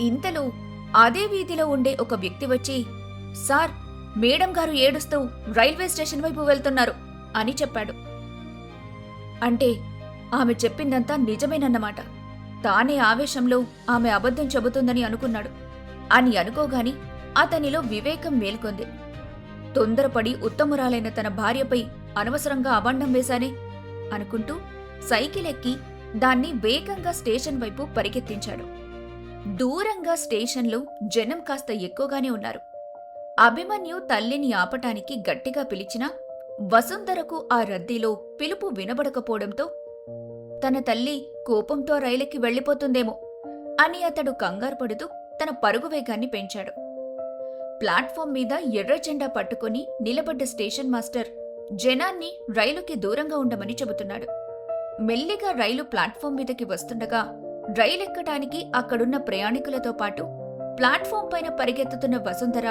ఇంతలో అదే వీధిలో ఉండే ఒక వ్యక్తి వచ్చి సార్ మేడం గారు ఏడుస్తూ రైల్వే స్టేషన్ వైపు వెళ్తున్నారు అని చెప్పాడు. అంటే ఆమె చెప్పిందంతా నిజమేనన్నమాట. తానే ఆవేశంలో ఆమె అబద్ధం చెబుతుందని అనుకున్నాడు. అని అనుకోగాని అతనిలో వివేకం మేల్కొంది. తొందరపడి ఉత్తమురాలైన తన భార్యపై అనవసరంగా అబండం వేశానే అనుకుంటూ సైకిల్ ఎక్కి దాన్ని వేగంగా స్టేషన్ వైపు పరిగెత్తించాడు. దూరంగా స్టేషన్లో జనం కాస్త ఎక్కువగానే ఉన్నారు. అభిమన్యు తల్లిని ఆపటానికి గట్టిగా పిలిచినా వసుంధరకు ఆ రద్దీలో పిలుపు వినబడకపోవడంతో తన తల్లి కోపంతో రైలుకి వెళ్ళిపోతుందేమో అని అతడు కంగారు పడుతూ తన పరుగు వేగాన్ని పెంచాడు. ప్లాట్ఫామ్ మీద ఎర్ర జెండా పట్టుకుని నిలబడ్డ స్టేషన్ మాస్టర్ జనాన్ని రైలుకి దూరంగా ఉండమని చెబుతున్నాడు. మెల్లిగా రైలు ప్లాట్ఫామ్ మీదకి వస్తుండగా రైలెక్కడానికి అక్కడున్న ప్రయాణికులతో పాటు ప్లాట్ఫామ్ పైన పరిగెత్తుతున్న వసుంధర